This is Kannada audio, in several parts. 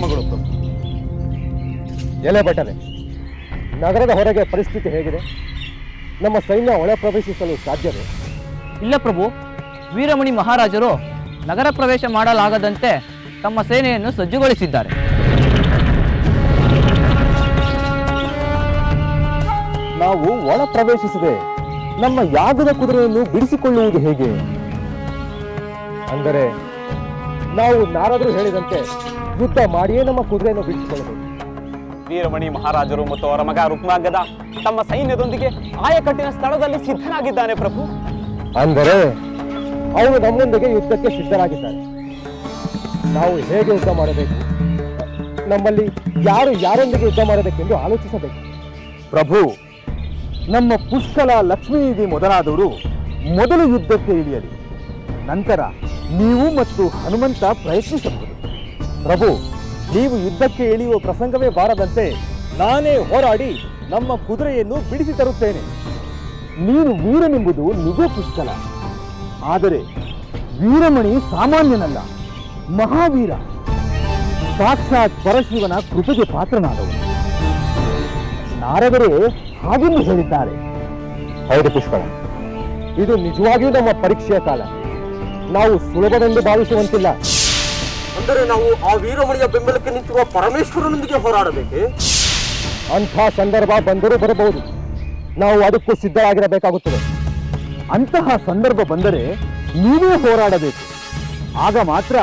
ಪ್ರಭು ಎಲೆ ಭಟನೆ ನಗರದ ಹೊರಗೆ ಪರಿಸ್ಥಿತಿ ಹೇಗಿದೆ? ನಮ್ಮ ಸೈನ್ಯ ಒಳ ಪ್ರವೇಶಿಸಲು ಸಾಧ್ಯವೇ? ಇಲ್ಲ ಪ್ರಭು. ವೀರಮಣಿ ಮಹಾರಾಜರು ನಗರ ಪ್ರವೇಶ ಮಾಡಲಾಗದಂತೆ ತಮ್ಮ ಸೇನೆಯನ್ನು ಸಜ್ಜುಗೊಳಿಸಿದ್ದಾರೆ. ನಾವು ಒಳ ಪ್ರವೇಶಿಸದೆ ನಮ್ಮ ಯಾಗದ ಕುದುರೆಯನ್ನು ಬಿಡಿಸಿಕೊಳ್ಳುವುದು ಹೇಗೆ? ಅಂದರೆ ನಾವು ನಾರಾದರೂ ಹೇಳಿದಂತೆ ಯುದ್ಧ ಮಾಡಿಯೇ ನಮ್ಮ ಕುದುರೆಯನ್ನು ಬಿಡಿಸಿಕೊಳ್ಳಬೇಕು ವೀರಮಣಿ ಮಹಾರಾಜರು ಮತ್ತು ಅವರ ಮಗ ರುಕ್ಮಾಂಗದ ತಮ್ಮ ಸೈನ್ಯದೊಂದಿಗೆ ಆಯಕಟ್ಟಿನ ಸ್ಥಳದಲ್ಲಿ ಸಿದ್ಧನಾಗಿದ್ದಾನೆ ಪ್ರಭು. ಅಂದರೆ ಅವರು ನಮ್ಮೊಂದಿಗೆ ಯುದ್ಧಕ್ಕೆ ಸಿದ್ಧರಾಗಿದ್ದಾರೆ. ನಾವು ಹೇಗೆ ಯುದ್ಧ ಮಾಡಬೇಕು? ನಮ್ಮಲ್ಲಿ ಯಾರು ಯಾರೊಂದಿಗೆ ಯುದ್ಧ ಮಾಡಬೇಕೆಂದು ಆಲೋಚಿಸಬೇಕು. ಪ್ರಭು ನಮ್ಮ ಪುಷ್ಕಲ ಲಕ್ಷ್ಮೀದೇವಿ ಮೊದಲಾದವರು ಮೊದಲು ಯುದ್ಧಕ್ಕೆ ಇಳಿಯಲಿ. ನಂತರ ನೀವು ಮತ್ತು ಹನುಮಂತ ಪ್ರಯತ್ನಿಸಬಹುದು. ಪ್ರಭು ನೀವು ಯುದ್ಧಕ್ಕೆ ಇಳಿಯುವ ಪ್ರಸಂಗವೇ ಬಾರದಂತೆ ನಾನೇ ಹೋರಾಡಿ ನಮ್ಮ ಕುದುರೆಯನ್ನು ಬಿಡಿಸಿ ತರುತ್ತೇನೆ. ನೀನು ವೀರನೆಂಬುದು ನಿಜ ಪುಷ್ಕಲ ಆದರೆ ವೀರಮಣಿ ಸಾಮಾನ್ಯನಲ್ಲ ಮಹಾವೀರ. ಸಾಕ್ಷಾತ್ ಪರಶಿವನ ಕೃಪೆಗೆ ಪಾತ್ರನಾದವು ನಾರದರೇ ಹಾಗೆಂದು ಹೇಳಿದ್ದಾರೆ? ಹೌದು ಪುಷ್ಕಳ ಇದು ನಿಜವಾಗಿಯೂ ನಮ್ಮ ಪರೀಕ್ಷೆಯ ಕಾಲ. ನಾವು ಸುಲಭವೆಂದು ಭಾವಿಸುವಂತಿಲ್ಲ. ಅಂದರೆ ನಾವು ಆ ವೀರಮಣಿಯ ಬೆಂಬಲಕ್ಕೆ ನಿಂತಿರುವ ಪರಮೇಶ್ವರನೊಂದಿಗೆ ಹೋರಾಡಬೇಕೆ. ಅಂಥ ಸಂದರ್ಭ ಬಂದರೂ ಬರಬಹುದು. ನಾವು ಅದಕ್ಕೂ ಸಿದ್ಧರಾಗಿರಬೇಕಾಗುತ್ತದೆ. ಅಂತಹ ಸಂದರ್ಭ ಬಂದರೆ ನೀವೇ ಹೋರಾಡಬೇಕು. ಆಗ ಮಾತ್ರ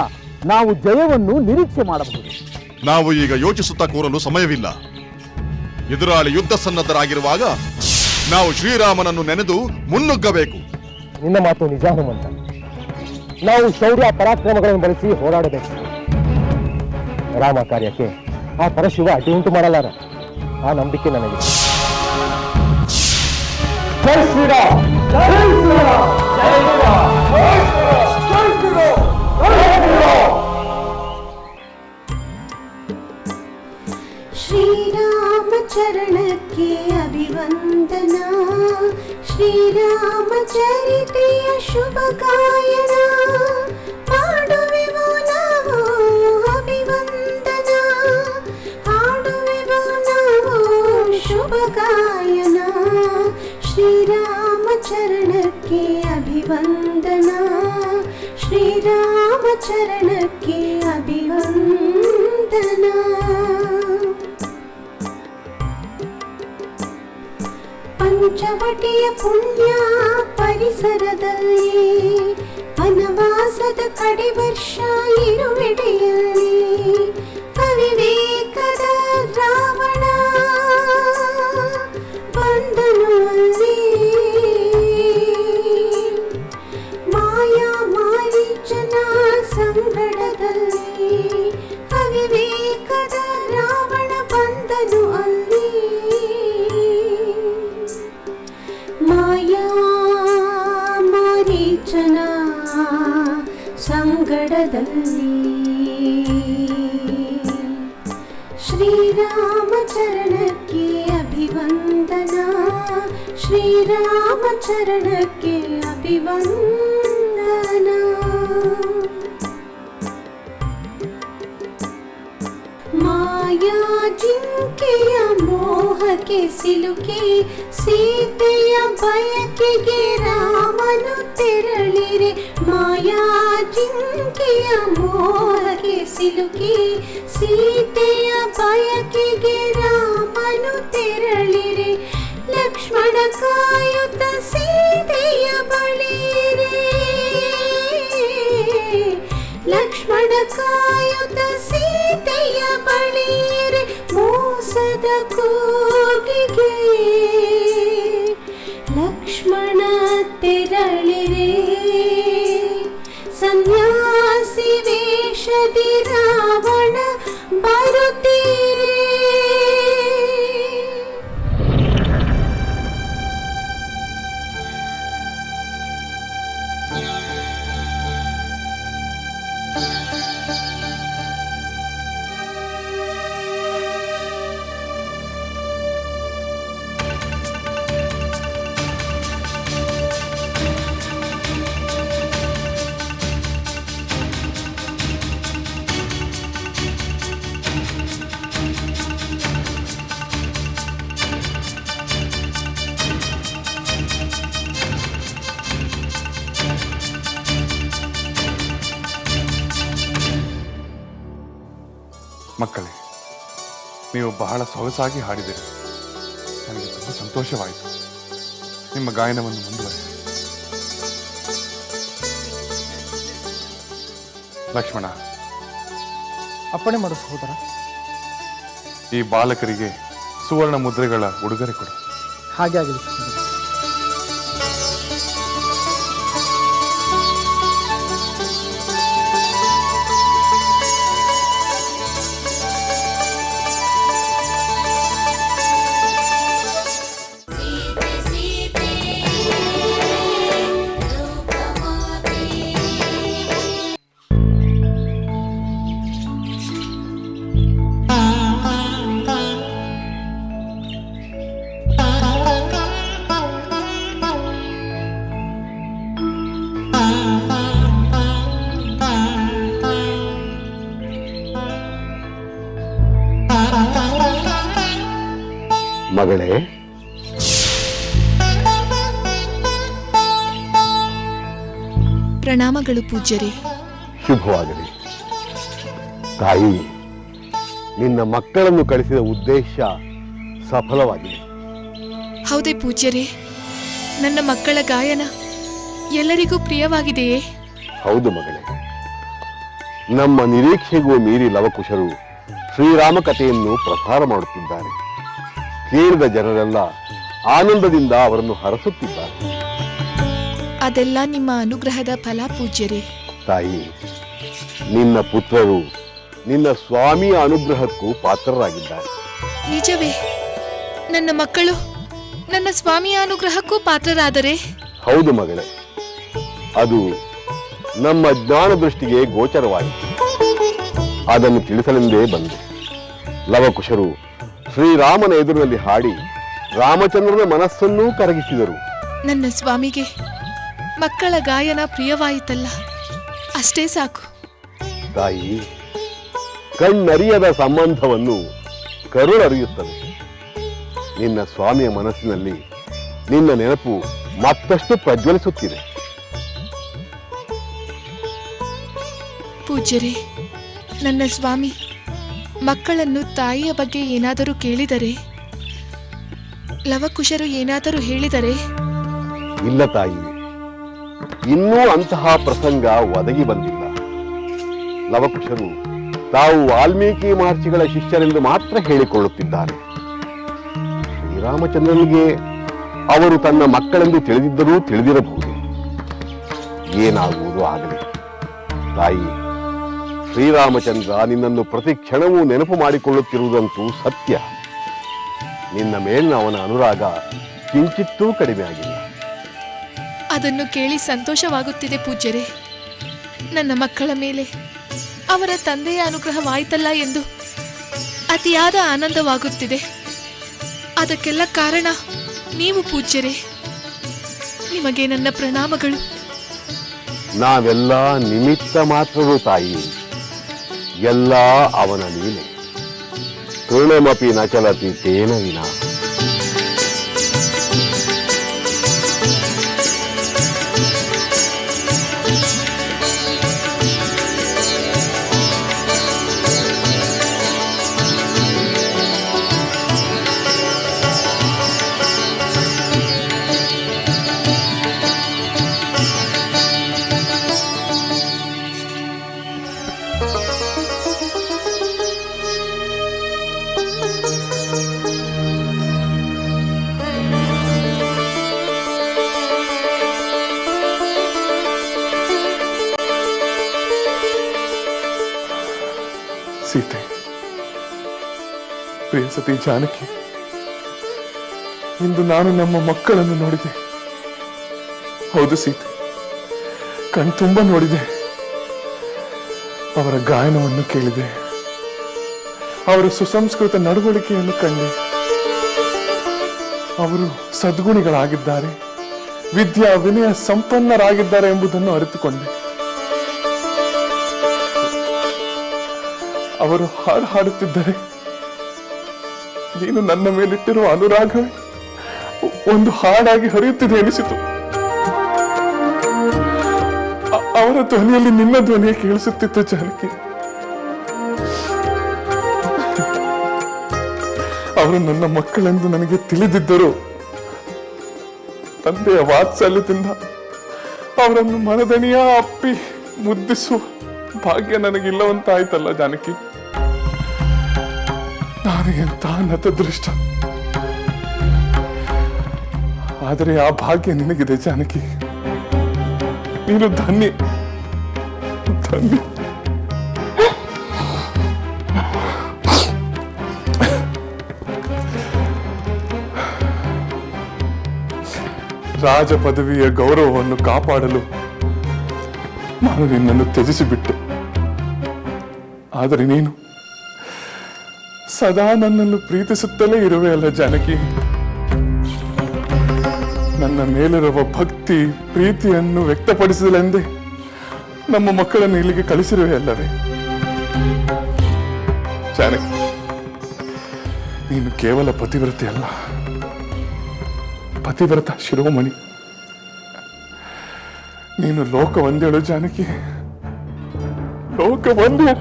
ನಾವು ಜಯವನ್ನು ನಿರೀಕ್ಷೆ ಮಾಡಬಹುದು. ನಾವು ಈಗ ಯೋಚಿಸುತ್ತಾ ಕೂರಲು ಸಮಯವಿಲ್ಲ. ಎದುರಾಳಿ ಯುದ್ಧ ಸನ್ನದ್ಧರಾಗಿರುವಾಗ ನಾವು ಶ್ರೀರಾಮನನ್ನು ನೆನೆದು ಮುನ್ನುಗ್ಗಬೇಕು. ನಿನ್ನ ಮಾತು ನಿಜ ಹನುಮಂತ ನಾವು ಶೌರ್ಯ ಪರಾಕ್ರಮಗಳನ್ನು ಬಳಸಿ ಹೋರಾಡಬೇಕು. ರಾಮ ಕಾರ್ಯಕ್ಕೆ ಆ ಪರಶಿವ ಅಡ್ಡಿ ಉಂಟು ಮಾಡಲಾರ. ಆ ನಂಬಿಕೆ ನನಗೆ. ಶ್ರೀರಾಮ ಚರಣಕ್ಕೆ ಅಭಿವಂದನಾ. श्रीरामचरितय शुभकायना ಪಂಚವಟಿಯ ಪುಣ್ಯ ಪರಿಸರದಲ್ಲಿ ವನವಾಸದ ಕಡೆ ವರ್ಷ ಸಂಗಡದಲ್ಲಿ ಶ್ರೀರಾಮಚರಣಕ್ಕೆ ಅಭಿವಂದನ ಶ್ರೀರಾಮಚರಣಕ್ಕೆ ಅಭಿವಂದನ ಮಾಯಾ ಜಿಂಕೆಯ ಮೋಹಕ್ಕೆ ಸಿಲುಕಿ, ಸೀತೆಯ ಬಯಕೆಗೆ ರಾಮನು ತೆರಳಿರೆ. ಮಾಯಾ ಜಿಂಕೆಯ ಮೋಹಕ್ಕೆ ಸಿಲುಕಿ, ಸೀತೆಯ ಬಯಕೆಗೆ ರಾಮನು ತೆರಳಿರೆ. ಲಕ್ಷ್ಮಣ ಕಾಯುತ್ತ ಸೀತೆಯ ಬಳಿರೆ ಕಾಯುತ್ತ ಸೀತೆಯ ಬಳಿರೆ ಮೋಸದ ಕೂಗಿಗೆ ಲಕ್ಷ್ಮಣ ತೆರಳಿರೆ ಸನ್ಯಾಸಿ ವೇಷದಿ ನೀವು ಬಹಳ ಸೊಗಸಾಗಿ ಹಾಡಿದಿರಿ. ನನಗೆ ತುಂಬ ಸಂತೋಷವಾಯಿತು. ನಿಮ್ಮ ಗಾಯನವನ್ನು ಮುಂದುವರೆಸಿ. ಲಕ್ಷ್ಮಣ ಅಪ್ಪಣೆ ಮಾಡು ಸಹೋದರ. ಈ ಬಾಲಕರಿಗೆ ಸುವರ್ಣ ಮುದ್ರೆಗಳ ಉಡುಗೊರೆ ಕೊಡು. ಹಾಗೆ ಆಗಲಿ ಪ್ರಣಾಮಗಳು ಪೂಜ್ಯರೇ. ಶುಭವಾಗಲಿ. ತಾಯಿ ನಿನ್ನ ಮಕ್ಕಳನ್ನು ಕಳಿಸಿದ ಉದ್ದೇಶ ಸಫಲವಾಗಿದೆ. ಹೌದೇ ಪೂಜ್ಯರೇ. ನನ್ನ ಮಕ್ಕಳ ಗಾಯನ ಎಲ್ಲರಿಗೂ ಪ್ರಿಯವಾಗಿದೆಯೇ? ಹೌದು ಮಗಳೇ. ನಮ್ಮ ನಿರೀಕ್ಷೆಗೂ ಮೀರಿ ಲವಕುಶರು ಶ್ರೀರಾಮ ಕಥೆಯನ್ನು ಪ್ರಸಾರ ಮಾಡುತ್ತಿದ್ದಾರೆ. ಕೇಳಿದ ಜನರೆಲ್ಲ ಆನಂದದಿಂದ ಅವರನ್ನು ಹರಸುತ್ತಿದ್ದಾರೆ. ಅದೆಲ್ಲ ನಿಮ್ಮ ಅನುಗ್ರಹದ ಫಲ ಪೂಜ್ಯರೇ. ತಾಯಿ ನಿನ್ನ ಪುತ್ರರು ನಿನ್ನ ಸ್ವಾಮಿಯ ಅನುಗ್ರಹಕ್ಕೂ ಪಾತ್ರರಾಗಿದ್ದಾರೆ. ನಿಜವೇ ನನ್ನ ಮಕ್ಕಳು ನನ್ನ ಸ್ವಾಮಿಯ ಅನುಗ್ರಹಕ್ಕೂ ಪಾತ್ರರಾದರೆ? ಹೌದು ಮಗಳೇ ಅದು ನಮ್ಮ ಜ್ಞಾನ ದೃಷ್ಟಿಗೆ ಗೋಚರವಾಯಿತು. ಅದನ್ನು ತಿಳಿಸಲೆಂದೇ ಬಂದೆ. ಲವಕುಶರು ಶ್ರೀರಾಮನ ಎದುರಿನಲ್ಲಿ ಹಾಡಿ ರಾಮಚಂದ್ರನ ಮನಸ್ಸನ್ನೂ ಕರಗಿಸಿದರು. ನನ್ನ ಸ್ವಾಮಿಗೆ ಮಕ್ಕಳ ಗಾಯನ ಪ್ರಿಯವಾಯಿತಲ್ಲ. ಅಷ್ಟೇ ಸಾಕು. ತಾಯಿ ಕಣ್ಣರಿಯದ ಸಂಬಂಧವನ್ನು ಕರುಳರಿಯುತ್ತದೆ. ನಿನ್ನ ಸ್ವಾಮಿಯ ಮನಸ್ಸಿನಲ್ಲಿ ನಿನ್ನ ನೆನಪು ಮತ್ತಷ್ಟು ಪ್ರಜ್ವಲಿಸುತ್ತಿದೆ. ಪೂಜ್ಯರೇ ನನ್ನ ಸ್ವಾಮಿ ಮಕ್ಕಳನ್ನು ತಾಯಿಯ ಬಗ್ಗೆ ಏನಾದರೂ ಕೇಳಿದರೆ ಲವಕುಶರು ಏನಾದರೂ ಹೇಳಿದರೆ? ಇಲ್ಲ ತಾಯಿ ಇನ್ನೂ ಅಂತಹ ಪ್ರಸಂಗ ಒದಗಿ ಬಂದಿಲ್ಲ. ಲವಕುಶರು ತಾವು ವಾಲ್ಮೀಕಿ ಮಹರ್ಷಿಗಳ ಶಿಷ್ಯರೆಂದು ಮಾತ್ರ ಹೇಳಿಕೊಳ್ಳುತ್ತಿದ್ದಾರೆ ಶ್ರೀರಾಮಚಂದ್ರನಿಗೆ ಅವರು ತನ್ನ ಮಕ್ಕಳೆಂದು ತಿಳಿದಿದ್ದರೂ ತಿಳಿದಿರಬಹುದು. ಏನಾಗುವುದು ಆಗಲಿ. ತಾಯಿ, ಶ್ರೀರಾಮಚಂದ್ರ ನಿನ್ನನ್ನು ಪ್ರತಿ ಕ್ಷಣವೂ ನೆನಪು ಮಾಡಿಕೊಳ್ಳುತ್ತಿರುವುದಂತೂ ಸತ್ಯ. ನಿನ್ನ ಮೇಲಿನ ಅವನ ಅನುರಾಗ ಕಿಂಚಿತ್ತೂ ಕಡಿಮೆ ಆಗಿಲ್ಲ ಅದನ್ನು ಕೇಳಿ ಸಂತೋಷವಾಗುತ್ತಿದೆ ಪೂಜ್ಯರೇ. ನನ್ನ ಮಕ್ಕಳ ಮೇಲೆ ಅವರ ತಂದೆಯ ಅನುಗ್ರಹವಾಯಿತಲ್ಲ ಎಂದು ಅತಿಯಾದ ಆನಂದವಾಗುತ್ತಿದೆ. ಅದಕ್ಕೆಲ್ಲ ಕಾರಣ ನೀವು ಪೂಜ್ಯರೇ. ನಿಮಗೆ ನನ್ನ ಪ್ರಣಾಮಗಳು. ನಾವೆಲ್ಲ ನಿಮಿತ್ತ ಮಾತ್ರರು ತಾಯಿ. ಎಲ್ಲ ಅವನ ಮೇಲೆ. ತೃಣಮಪಿ ನಚಲತಿ ಚಲತಿ ತೇನ ವಿನಾ. ಜಾನಕಿ. ಇಂದು ನಾನು ನಮ್ಮ ಮಕ್ಕಳನ್ನು ನೋಡಿದೆ. ಹೌದು ಸೀತೆ. ಕಣ್ತುಂಬ ನೋಡಿದೆ. ಅವರ ಗಾಯನವನ್ನು ಕೇಳಿದೆ. ಅವರ ಸುಸಂಸ್ಕೃತ ನಡವಳಿಕೆಯನ್ನು ಕಂಡೆ. ಅವರು ಸದ್ಗುಣಿಗಳಾಗಿದ್ದಾರೆ. ವಿದ್ಯಾ ವಿನಯ ಸಂಪನ್ನರಾಗಿದ್ದಾರೆ ಎಂಬುದನ್ನು ಅರಿತುಕೊಂಡೆ. ಅವರು ಹಾಡು ಹಾಡುತ್ತಿದ್ದರೆ ನೀನು ನನ್ನ ಮೇಲಿಟ್ಟಿರುವ ಅನುರಾಗ ಒಂದು ಹಾಡಾಗಿ ಹರಿಯುತ್ತಿದೆ ಎನಿಸಿತು. ಅವರ ಧ್ವನಿಯಲ್ಲಿ ನಿನ್ನ ಧ್ವನಿಯೇ ಕೇಳಿಸುತ್ತಿತ್ತು ಜಾನಕಿ. ಅವರು ನನ್ನ ಮಕ್ಕಳೆಂದು ನನಗೆ ತಿಳಿದಿದ್ದರು ತಂದೆಯ ವಾತ್ಸಲ್ಯದಿಂದ ಅವರನ್ನು ಮನದಣಿಯ ಅಪ್ಪಿ ಮುದ್ದಿಸುವ ಭಾಗ್ಯ ನನಗಿಲ್ಲವಂತಾಯ್ತಲ್ಲ ಜಾನಕಿ. ನಾನು ಎಂತ ನತದೃಷ್ಟ ಆದರೆ ಆ ಭಾಗ್ಯ ನಿನಗಿದೆ ಜಾನಕಿ. ನೀನು ಧನ್ಯ. ಧನ್ಯ. ರಾಜ ಪದವಿಯ ಗೌರವವನ್ನು ಕಾಪಾಡಲು ನಾನು ನಿನ್ನನ್ನು ತ್ಯಜಿಸಿಬಿಟ್ಟೆ. ಆದರೆ ನೀನು ಸದಾ ನನ್ನನ್ನು ಪ್ರೀತಿಸುತ್ತಲೇ ಇರುವೆ ಅಲ್ಲ ಜಾನಕಿ. ನನ್ನ ಮೇಲಿರುವ ಭಕ್ತಿ, ಪ್ರೀತಿಯನ್ನು ವ್ಯಕ್ತಪಡಿಸಲೆಂದೇ ನಮ್ಮ ಮಕ್ಕಳನ್ನು ಇಲ್ಲಿಗೆ ಕಳಿಸಿರುವೆ ಅಲ್ಲವೇ? ಜಾನಕಿ, ನೀನು ಕೇವಲ ಪತಿವ್ರತೆ ಅಲ್ಲ. ಪತಿವ್ರತ ಶಿರೋಮಣಿ. ನೀನು ಲೋಕ ಒಂದೇಳು ಜಾನಕಿ. ಲೋಕ ಒಂದೇ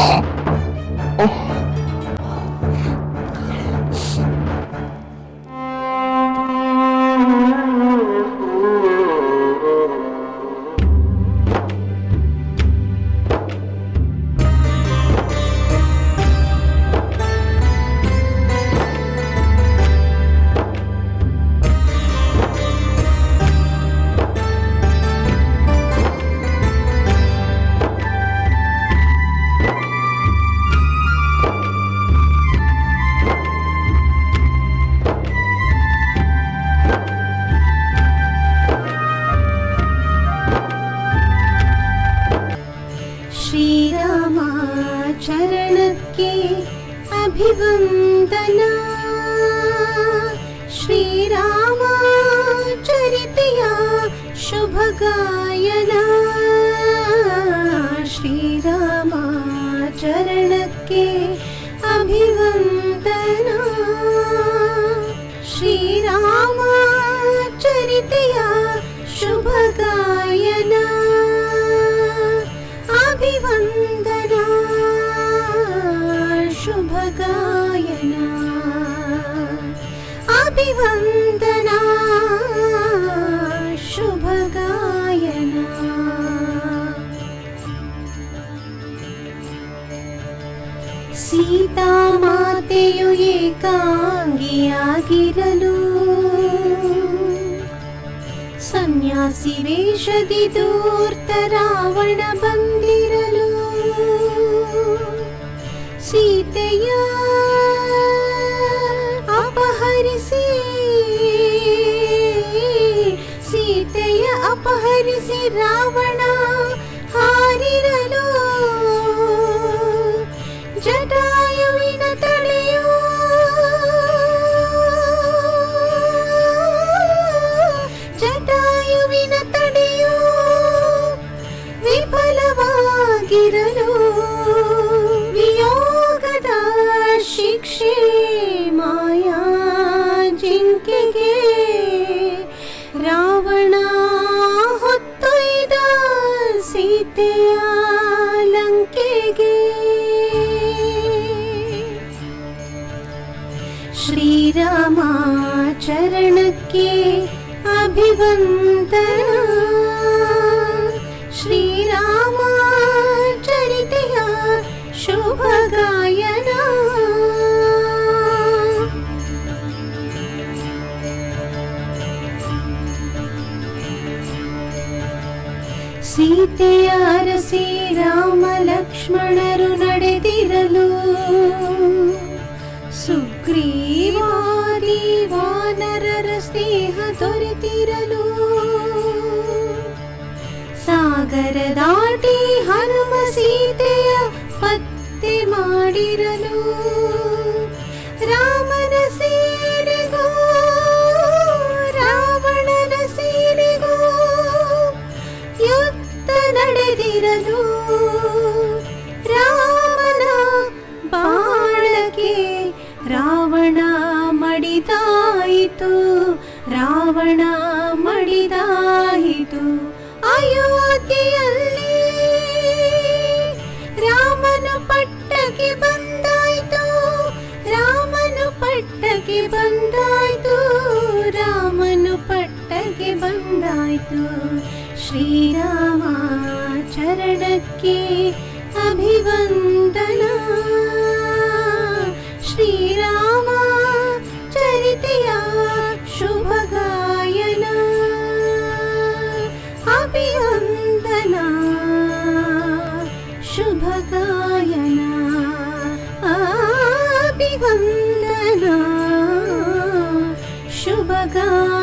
ಶ್ರೀರಾಮ ಶ್ರೀರಾಮ ಚರಿತೆಯ ಶುಭ ಗಾಯನ ಅಭಿವಂದನ ಶುಭ ಗಾಯನ ಗಾಯನ ಏಕಾಂಗಿಯಾಗಿರಲು. ಸನ್ಯಾಸಿ ವೇಷದಿ ದೂರ್ತ ರಾವಣ ಬಂದಿರಲು. ಸೀತೆಯ ಅಪಹರಿಸಿ ಸೀತೆಯ ಅಪಹರಿಸಿ ರಾವಣ चरणके अभिवन्दना। श्रीरामाचरितया शुभगायना। सीतया सीते रसीरामलक्ष्मण ಸ್ನೇಹ ದೊರೆತಿರಲು. ಸಾಗರ ದಾಟಿ ಹನುಮ ಸೀತೆಯ ಪತ್ತೆ ಮಾಡಿರಲು. ನಡೆಯಿತು ಅಯೋಧ್ಯೆಯಲ್ಲಿ ರಾಮನು ಪಟ್ಟಕ್ಕೆ ಬಂದಾಯ್ತು. ರಾಮನು ಪಟ್ಟಕ್ಕೆ ಬಂದಾಯ್ತು. ರಾಮನು ಪಟ್ಟಕ್ಕೆ ಬಂದಾಯ್ತು. ಶ್ರೀರಾಮ ಚರಣಕ್ಕೆ ಅಭಿವಂದನ. ಶ್ರೀರಾಮ शम्भकायना आपि वन्दना शुभगा